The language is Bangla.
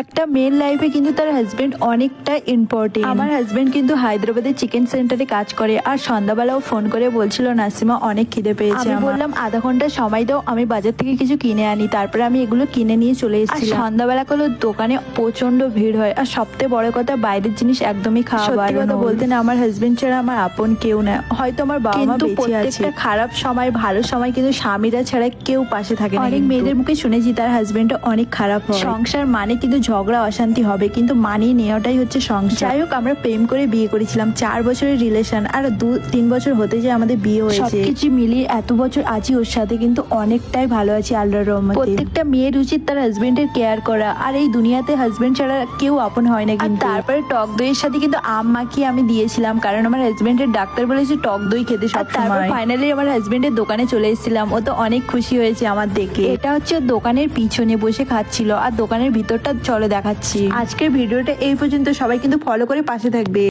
একটা মেয়ের লাইফে কিন্তু তার হাজবেন্ড অনেকটা ইম্পর্টেন্ট আমার হাজবেন্ড কিন্তু হায়দ্রাবাদের চিকেন সেন্টারে কাজ করে আর সন্ধ্যাবেলাও ফোন করে বলছিল নাসিমা অনেক খিদে পেয়েছে আমি বললাম আধা ঘণ্টা সময় দাও আমি বাজার থেকে কিছু কিনে আনি। তারপরে আমি এগুলো কিনে নিয়ে চলে এসেছি সন্ধ্যাবেলা কোনো দোকানে প্রচণ্ড ভিড় হয় আর সবথেকে বড় কথা বাইরের জিনিস একদমই খাওয়া কথা বলতে না আমার হাজবেন্ড ছাড়া আমার আপন কেউ না। হয়তো আমার বাবা মা বেঁচে আছে। খারাপ সময় ভালো সময় কিন্তু স্বামীরা ছাড়া কেউ পাশে থাকে না অনেক মেয়েদের মুখে শুনেছি তার হাজবেন্ড অনেক খারাপ হয়। সংসার মানে কিন্তু ঝগড়া অশান্তি হবে কিন্তু মানিয়ে নেওয়াটাই হচ্ছে সংসার। যাই হোক আমরা প্রেম করে বিয়ে করেছিলাম। চার বছরের রিলেশন আর দু তিন বছর হতে যায় আমাদের বিয়ে হয়েছে। সবকিছু মিলিয়ে এত বছর আছি ওর সাথে কিন্তু অনেকটাই ভালো আছি আল্লাহর রহমতে। প্রত্যেকটা মেয়ের উচিত তার হাজবেন্ডের কেয়ার করা। আর এই দুনিয়াতে হাজবেন্ড ছাড়া কেউ আপন হয় না কিন্তু। তারপরে টক দইয়ের সাথে কিন্তু আম মাখিয়ে আমি দিয়েছিলাম কারণ আমার হাজবেন্ডের ডাক্তার বলেছে টক দই খেতে সব তারপর ফাইনালি আমার হাজবেন্ডের দোকানে চলে এসেছিলাম। ও তো অনেক খুশি হয়েছে আমার দেখে। এটা হচ্ছে দোকানের পিছনে বসে খাচ্ছিল আর দোকানের ভিতরটা চলে দেখাচ্ছি। আজকের ভিডিওটা এই পর্যন্ত। সবাই কিন্তু ফলো করে পাশে থাকবে।